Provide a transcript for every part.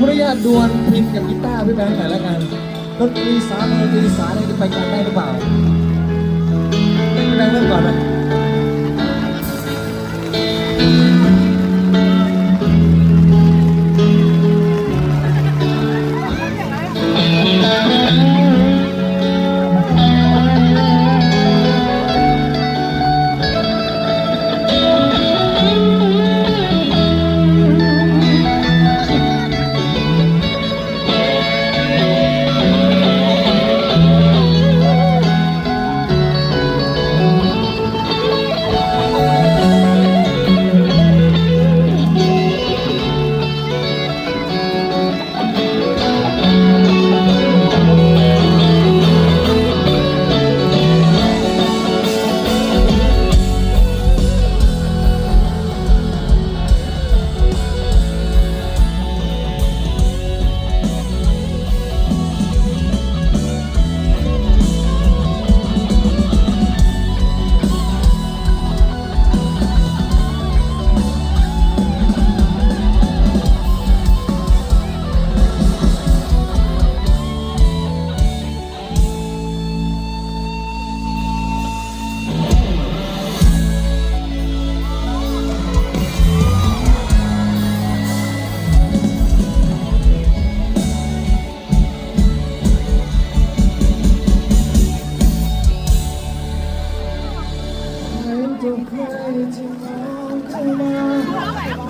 ขออนุญาตดวลพินกับกีตาร์พี่แบงค์หน่อยละกันดนตรีสามดนตรีสามเนี่ยจะไปกันได้หรือเปล่าพี่แบงค์เริ่มก่อนนะ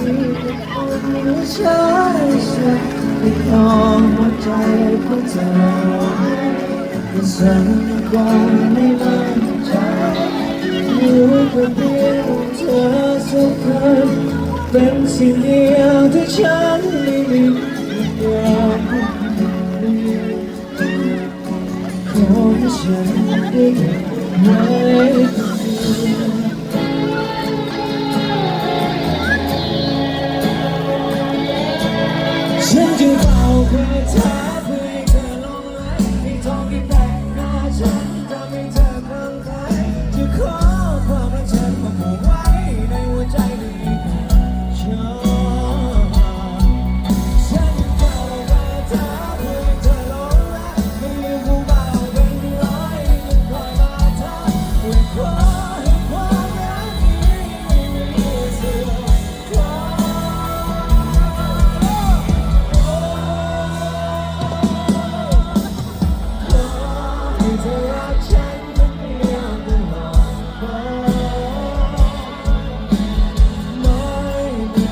ไม่ใช่ฉันที่ครองหัวใจของเธอแต่ฉันก็ไม่มั่นใจอยู่คนเดียวเธอสักคนเป็นสิ่งเดียวที่ฉันไม่มีอยากขอให้ฉันได้ไว้ค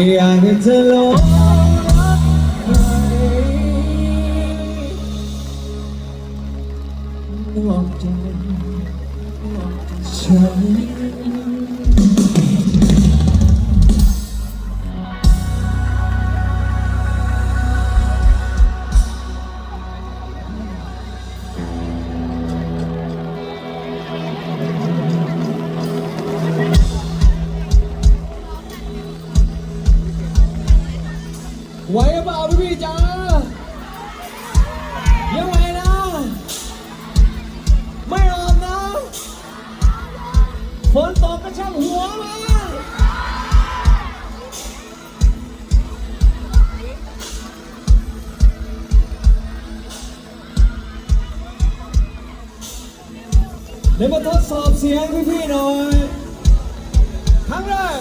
ไม่อยากให้เธอหลงรักใครนอกจากฉัน ไหวหรือเปล่าพี่พี่จ๋ายังไหวนะ ไม่รอมนะฝนตกก็ช่างหัวมาเดี๋ยวมาทดสอบเสียงพี่ๆหน่อยครั้งแรก